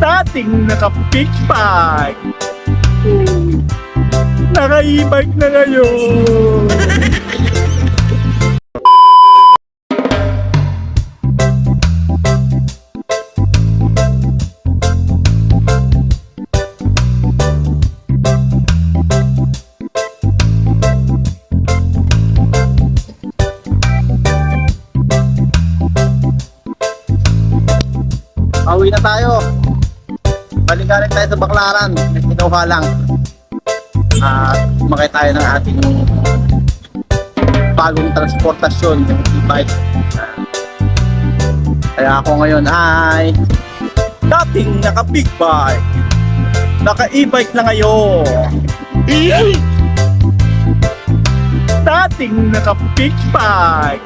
dating naka-big bike. Naka-e-bike na ngayon. Pauwi na tayo. Balikan tayo sa Baklaran. Kinuha lang. At makay tayo ng ating bagong transportasyon, yung e-bike. Kaya ako ngayon ay Dating naka-big bike. Naka-e-bike na ngayon. Dating naka-big bike.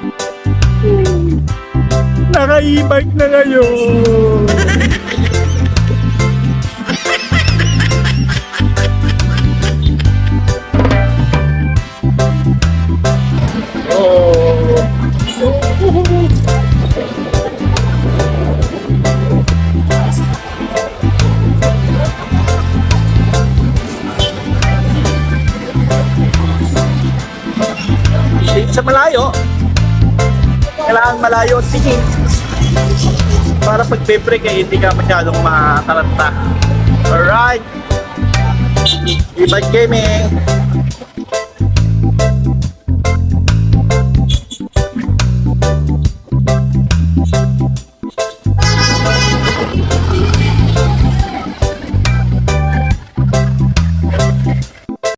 Naka-e-bike na ngayon. Sa malayo, kailangan malayo at tingin. Para pag break ay hindi ka masyadong mataranta. Alright! E-bike gaming!